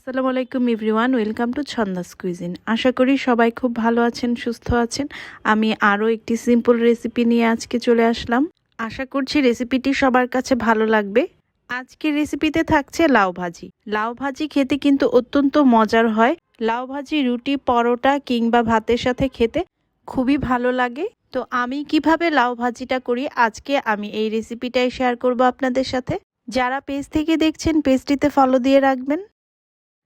আসসালামু আলাইকুম everyone, welcome to Chhanda's cuisine. আশা করি সবাই খুব ভালো আছেন, সুস্থ আছেন। আমি আরও একটি সিম্পল রেসিপি নিয়ে আজকে চলে আসলাম। আশা করছি রেসিপিটি সবার কাছে ভালো লাগবে। আজকের রেসিপিতে থাকছে লাউ ভাজি। লাউ ভাজি খেতে কিন্তু অত্যন্ত মজার হয়। লাউ ভাজি, রুটি, পরোটা কিংবা ভাতের সাথে খেতে খুবই ভালো লাগে। তো আমি কীভাবে লাউ ভাজিটা করি, আজকে আমি এই রেসিপিটাই শেয়ার করব আপনাদের সাথে। যারা পেজ থেকে দেখছেন, পেজটিতে ফলো দিয়ে রাখবেন।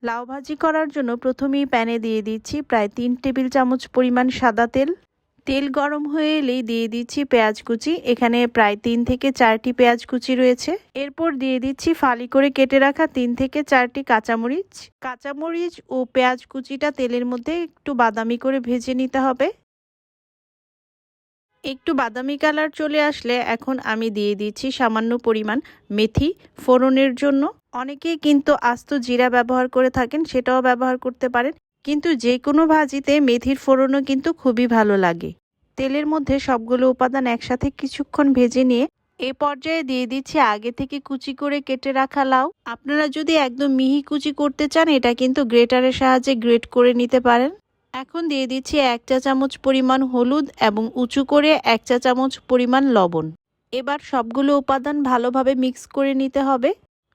লাউ ভাজি করার জন্য প্রথমেই প্যানে দিয়ে দিচ্ছি প্রায় তিন টেবিল চামচ পরিমাণ সাদা তেল। তেল গরম হয়ে এলেই দিয়ে দিচ্ছি পেঁয়াজ কুচি। এখানে প্রায় তিন থেকে চারটি পেঁয়াজ কুচি রয়েছে। এরপর দিয়ে দিচ্ছি ফালি করে কেটে রাখা তিন থেকে চারটি কাঁচামরিচ। কাঁচামরিচ ও পেঁয়াজ কুচিটা তেলের মধ্যে একটু বাদামি করে ভেজে নিতে হবে। একটু বাদামি কালার চলে আসলে এখন আমি দিয়ে দিচ্ছি সামান্য পরিমাণ মেথি ফোড়নের জন্য। অনেকেই কিন্তু আস্ত জিরা ব্যবহার করে থাকেন, সেটাও ব্যবহার করতে পারেন। কিন্তু যে কোনো ভাজিতে মেথির ফোড়নও কিন্তু খুবই ভালো লাগে। তেলের মধ্যে সবগুলো উপাদান একসাথে কিছুক্ষণ ভেজে নিয়ে এ পর্যায়ে দিয়ে দিচ্ছি আগে থেকে কুচি করে কেটে রাখা লাউ। আপনারা যদি একদম মিহি কুচি করতে চান, এটা কিন্তু গ্রেটারের সাহায্যে গ্রেট করে নিতে পারেন। এখন দিয়ে দিচ্ছি এক চা চামচ পরিমাণ হলুদ এবং উঁচু করে এক চা চামচ পরিমাণ লবণ। এবার সবগুলো উপাদান ভালোভাবে মিক্স করে নিতে হবে।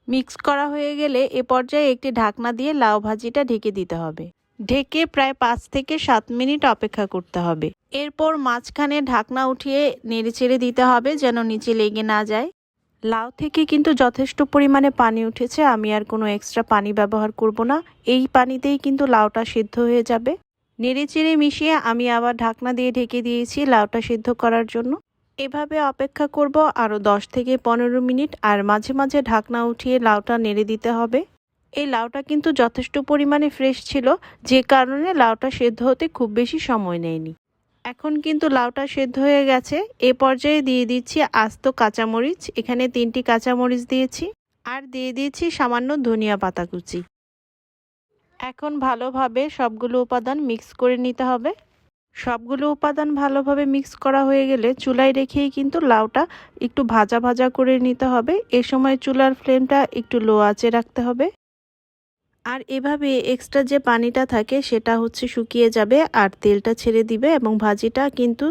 মিক্স করা হয়ে গেলে এ পর্যায়ে একটি ঢাকনা দিয়ে লাউ ভাজিটা ঢেকে দিতে হবে। ঢেকে প্রায় পাঁচ থেকে সাত মিনিট অপেক্ষা করতে হবে। এরপর মাঝখানে ঢাকনা উঠিয়ে নেড়ে চেড়ে দিতে হবে যেন নিচে লেগে না যায়। লাউ থেকে কিন্তু যথেষ্ট পরিমাণে পানি উঠেছে, আমি আর কোনো এক্সট্রা পানি ব্যবহার করব না। এই পানিতেই কিন্তু লাউটা সিদ্ধ হয়ে যাবে। নেড়ে চেড়ে মিশিয়ে আমি আবার ঢাকনা দিয়ে ঢেকে দিয়েছি লাউটা সিদ্ধ করার জন্য। এভাবে অপেক্ষা করব আরও দশ থেকে পনেরো মিনিট, আর মাঝে মাঝে ঢাকনা উঠিয়ে লাউটা নেড়ে দিতে হবে। এই লাউটা কিন্তু যথেষ্ট পরিমাণে ফ্রেশ ছিল, যে কারণে লাউটা সেদ্ধ হতে খুব বেশি সময় নেয়নি। এখন কিন্তু লাউটা সেদ্ধ হয়ে গেছে। এ পর্যায়ে দিয়ে দিচ্ছি আস্ত কাঁচামরিচ। এখানে তিনটি কাঁচামরিচ দিয়েছি, আর দিয়ে দিয়েছি সামান্য ধনিয়া পাতা কুচি এখন ভালোভাবে সবগুলো উপাদান মিক্স করে নিতে হবে। সবগুলো উপাদান ভালোভাবে মিক্স করা হয়ে গেলে চুলায় রেখেই কিন্তু লাউটা একটু ভাজা ভাজা করে নিতে হবে। এ সময় চুলার ফ্লেমটা একটু লো আঁচে রাখতে হবে। আর এভাবে এক্সট্রা যে পানিটা থাকে সেটা হচ্ছে শুকিয়ে যাবে আর তেলটা ছেড়ে দিবে এবং ভাজিটা কিন্তু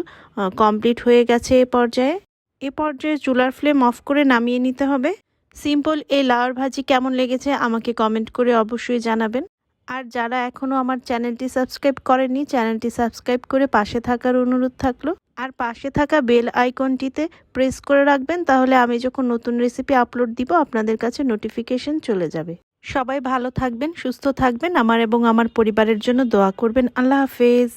কমপ্লিট হয়ে গেছে এ পর্যায়ে। এ পর্যায়ে চুলার ফ্লেম অফ করে নামিয়ে নিতে হবে। সিম্পল এই লাউর ভাজি কেমন লেগেছে আমাকে কমেন্ট করে অবশ্যই জানাবেন। আর যারা এখনও আমার চ্যানেলটি সাবস্ক্রাইব করেনি চ্যানেলটি সাবস্ক্রাইব করে পাশে থাকার অনুরোধ থাকল। আর পাশে থাকা বেল আইকনটিতে প্রেস করে রাখবেন, তাহলে আমি যখন নতুন রেসিপি আপলোড দিব, আপনাদের কাছে নোটিফিকেশন চলে যাবে। সবাই ভালো থাকবেন, সুস্থ থাকবেন, আমার এবং আমার পরিবারের জন্য দোয়া করবেন। আল্লাহ হাফেজ।